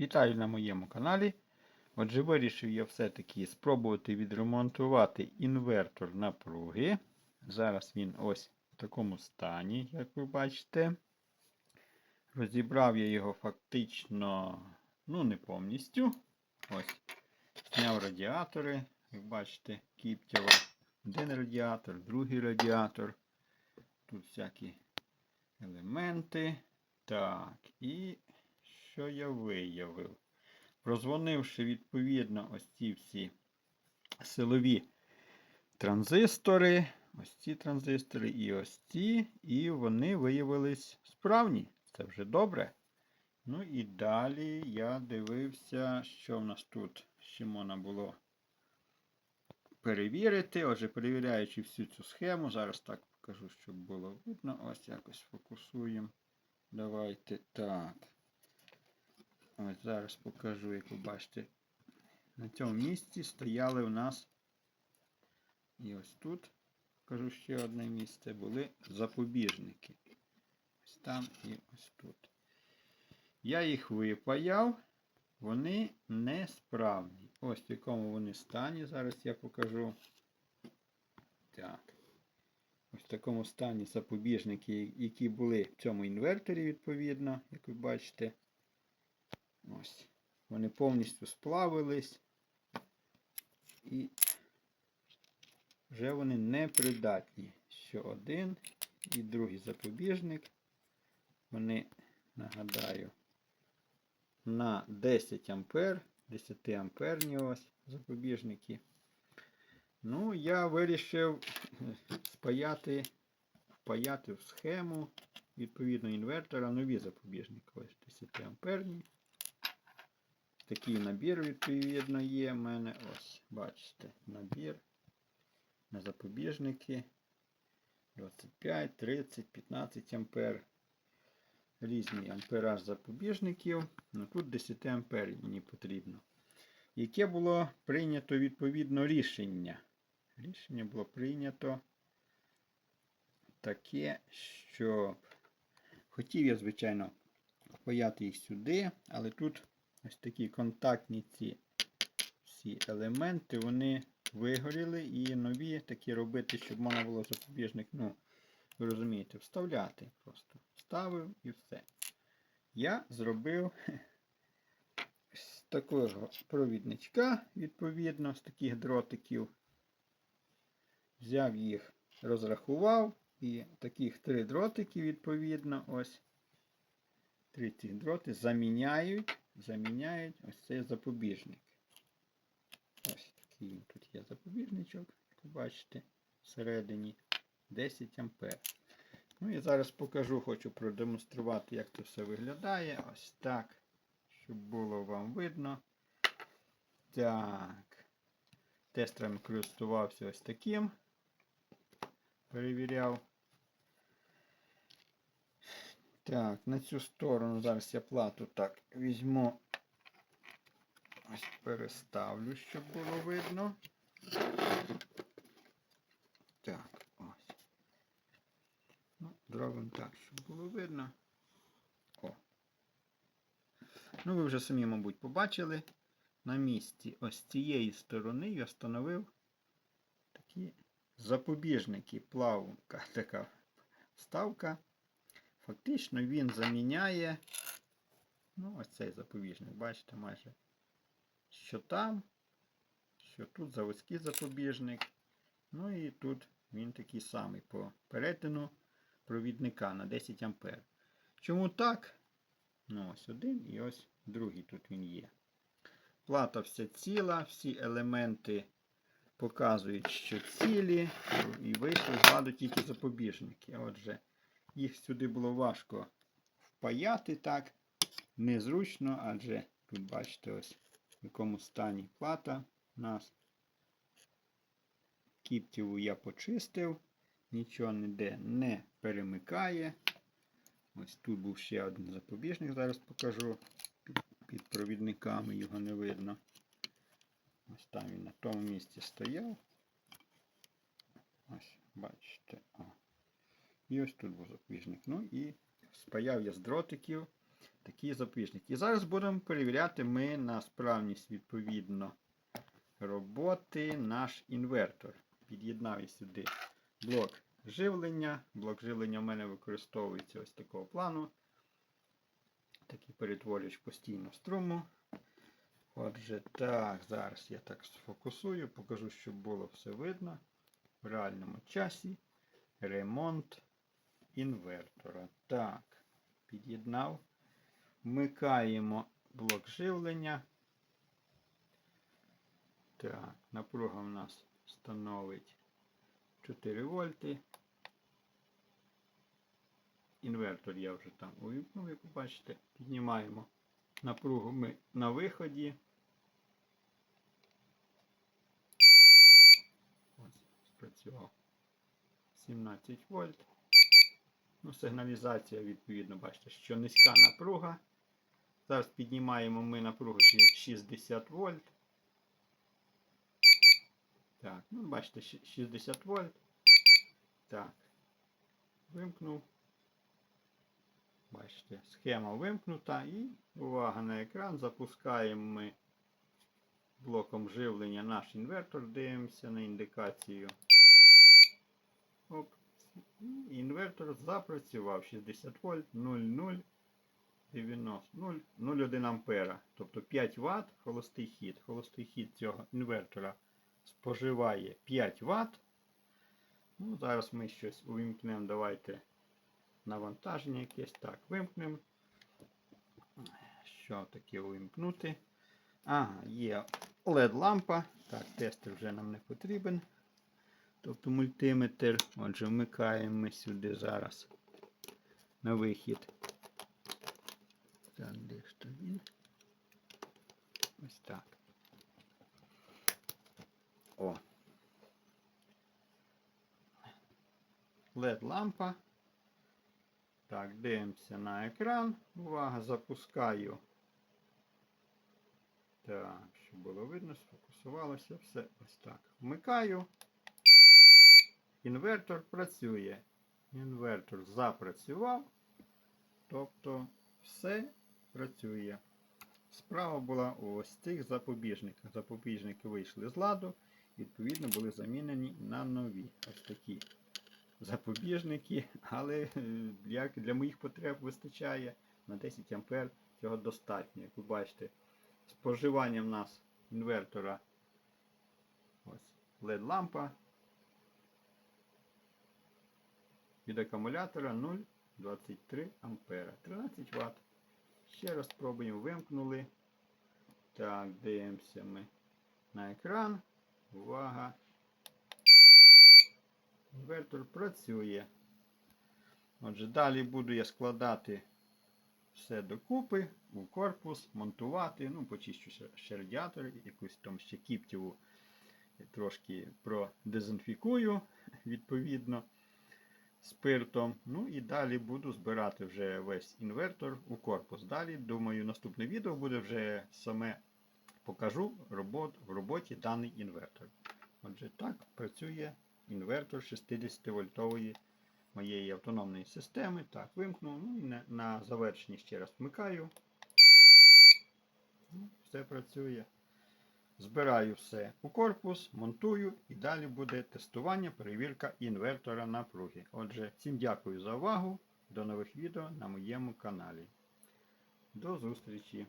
Вітаю на моєму каналі. Отже, вирішив я все-таки спробувати відремонтувати інвертор напруги. Зараз він ось в такому стані, як ви бачите. Розібрав я його фактично, ну, не повністю. Ось. Зняв радіатори, як бачите, Кіптєва. Один радіатор, другий радіатор. Тут всякі елементи. Так, і що я виявив? Прозвонивши відповідно ось ці всі силові транзистори, ось ці транзистори і ось ці, і вони виявились справні. Це вже добре. Ну і далі я дивився, що в нас тут ще можна було перевірити. Отже, перевіряючи всю цю схему, зараз так покажу, щоб було видно. Ось якось фокусуємо. Давайте так. Ось зараз покажу, як ви бачите. На цьому місці стояли у нас. І ось тут, покажу ще одне місце, були запобіжники. Ось там і ось тут. Я їх випаяв, вони несправні. Ось в якому вони стані. Зараз я покажу. Так. Ось в такому стані запобіжники, які були в цьому інверторі, відповідно, як ви бачите. Ось. Вони повністю сплавились. І вже вони непридатні. Що один і другий запобіжник. Вони, нагадаю, на 10 ампер, 10 амперні ось запобіжники. Ну, я вирішив спаяти, впаяти в схему відповідно інвертора нові запобіжники. Ось 10 амперні. Такий набір, відповідно, є в мене. Ось, бачите, набір на запобіжники 25, 30, 15 ампер. Різний ампераж запобіжників. Ну, тут 10 ампер мені потрібно. Яке було прийнято відповідно рішення? Рішення було прийнято таке, що хотів я, звичайно, впаяти їх сюди, але тут ось такі контактні ці всі елементи, вони вигоріли і нові такі робити, щоб можна було запобіжник, ну, ви розумієте, вставляти. Просто вставив і все. Я зробив з такого провідничка, відповідно, з таких дротиків. Взяв їх, розрахував, і таких три дротики, відповідно, ось три ці дроти заміняють, заміняють ось цей запобіжник. Ось такий тут є запобіжничок, як ви бачите, всередині 10 ампер. Ну і зараз покажу, хочу продемонструвати, як це все виглядає. Ось так, щоб було вам видно. Так. Тестером користувався ось таким. Перевіряв. Так, на цю сторону зараз я плату так візьму. Ось переставлю, щоб було видно. Так, ось. Ну, зробимо так, щоб було видно. О. Ну, ви вже самі, мабуть, побачили. На місці ось цієї сторони я встановив такі запобіжники, плавка, така вставка. Фактично він заміняє, ну, ось цей запобіжник, бачите, майже, що там, що тут заводський запобіжник. Ну і тут він такий самий по перетину провідника на 10 А. Чому так? Ну, ось один і ось другий тут він є. Плата вся ціла, всі елементи показують, що цілі, і вийшли з ладу тільки запобіжники. Отже, їх сюди було важко впаяти так, незручно, адже тут бачите, ось в якому стані плата у нас. Кіптіву я почистив, нічого ніде не перемикає. Ось тут був ще один запобіжник, зараз покажу. Під, провідниками його не видно. Ось там він на тому місці стояв. Ось, бачите. О. І ось тут був запобіжник. Ну і спаяв я з дротиків. такий запобіжник. І зараз будемо перевіряти ми на справність відповідно роботи наш інвертор. Під'єднав я сюди блок живлення. Блок живлення в мене використовується ось такого плану. Такий перетворювач постійно струму. Отже, так, зараз я так сфокусую, покажу, щоб було все видно. В реальному часі ремонт інвертора. Так, під'єднав. Вмикаємо блок живлення. Так, напруга в нас становить 4 вольти. Інвертор я вже там увімкнув, як ви бачите. Піднімаємо напругу ми на виході. Ось, спрацював 17 вольт. Ну, сигналізація, відповідно, бачите, що низька напруга. Зараз піднімаємо ми напругу 60 вольт. Так, ну бачите, 60 вольт. Так. Вимкнув. Бачите, схема вимкнута і увага на екран. Запускаємо ми блоком живлення наш інвертор, дивимося на індикацію. Оп. Інвертор запрацював 60 вольт 0,0 90 0, 0,1 ампера. Тобто 5 Вт холостий хід. Холостий хід цього інвертора споживає 5 Вт. Ну, зараз ми щось увімкнемо. Давайте навантаження якесь. Так, вимкнемо. Що таке увімкнути? Ага, є LED-лампа. Так, тестер вже нам не потрібен. Тобто мультиметр. Отже, вмикаємо ми сюди зараз на вихід. Так, де ж то він? Ось так. О. LED-лампа. Так, дивимося на екран. Увага, запускаю. Так, щоб було видно, сфокусувалося все ось так. Вмикаю. Інвертор працює. Інвертор запрацював. Тобто все працює. Справа була у ось цих запобіжниках. Запобіжники вийшли з ладу, відповідно, були замінені на нові. Ось такі запобіжники, але е, як для моїх потреб вистачає на 10 А цього достатньо. Як ви бачите, споживання в нас інвертора ось LED-лампа від акумулятора 0,23 ампера. 13 Вт. Ще раз спробуємо, вимкнули. Так, дивимося ми на екран. Увага! Інвертор працює. Отже, далі буду я складати все докупи у корпус, монтувати. Ну, почищу ще, радіатор, якусь там ще кіптєву трошки продезінфікую, відповідно, спиртом. Ну і далі буду збирати вже весь інвертор у корпус. Далі, думаю, наступне відео буде вже саме покажу робот, в роботі даний інвертор. Отже, так працює інвертор 60-вольтової моєї автономної системи. Так, вимкнув. Ну і на, на завершенні ще раз вмикаю. Ну, Все працює. Збираю все у корпус, монтую і далі буде тестування, перевірка інвертора напруги. Отже, всім дякую за увагу. До нових відео на моєму каналі. До зустрічі!